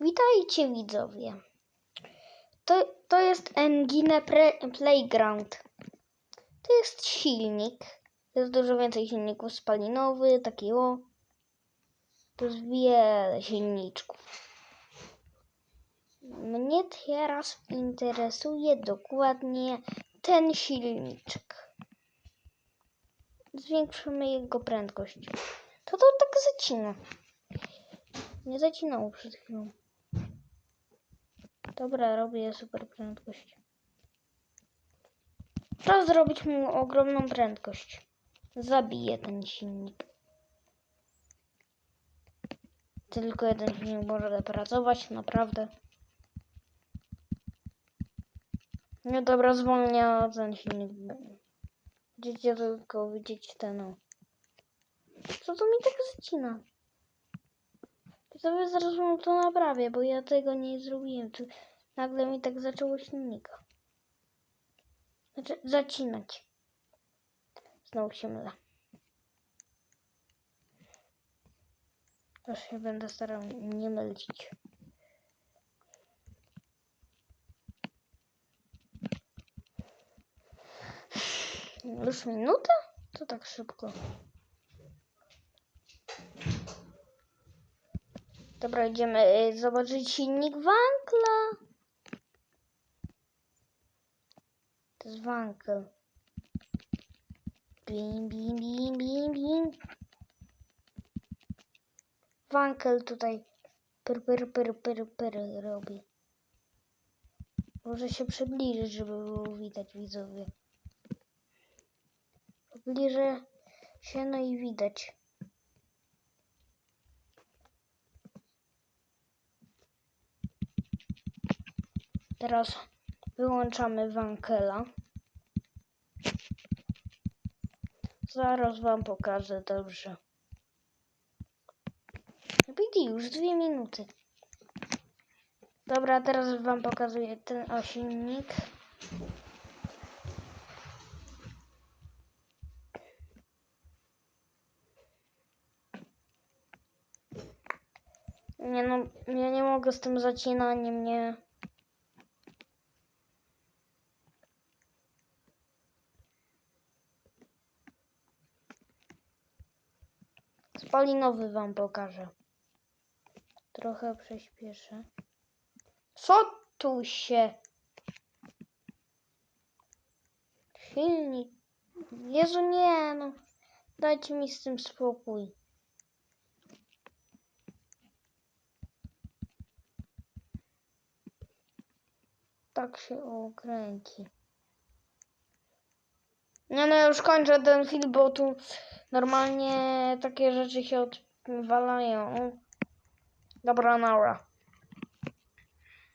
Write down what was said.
Witajcie widzowie. To, to jest Engine Playground. To jest silnik. Jest dużo więcej silników spalinowy, taki. To jest wiele silniczków. Mnie teraz interesuje dokładnie ten silniczek. Zwiększymy jego prędkość. To to tak zacina. Nie zacinało przed chwilą. Dobra, robię super prędkość. Czas zrobić mu ogromną prędkość. Zabiję ten silnik. Tylko jeden silnik może pracować, naprawdę. No dobra, zwolnia ten silnik. Będziecie tylko widzieć ten. o. Co to mi tak zacina? To zaraz wam to naprawię, bo ja tego nie zrobiłem. Tu nagle mi tak zaczęło silnika. Znaczy, zacinać. Znowu się mylę. Też się będę starał nie mylić. Już minuta? To tak szybko. Dobra, idziemy y, zobaczyć silnik Wankla. To jest Wankel. Bim, bim, bim, bim, bim. Wankel tutaj pyr, pyr, pyr, pyr, pyr robi. Może się przybliżyć, żeby było widać widzowie. Pobliżę się, no i widać. Teraz wyłączamy Wankela. Zaraz wam pokażę dobrze. Widzi już dwie minuty. Dobra, teraz wam pokazuję ten osilnik. Nie no, ja nie mogę z tym zacinaniem, nie. Spalinowy wam pokażę. Trochę prześpieszę. Co tu się? Silnik. Jezu, nie no. Dajcie mi z tym spokój. Tak się okręci. Nie no, już kończę ten film, bo tu normalnie takie rzeczy się odwalają. Dobra, nara.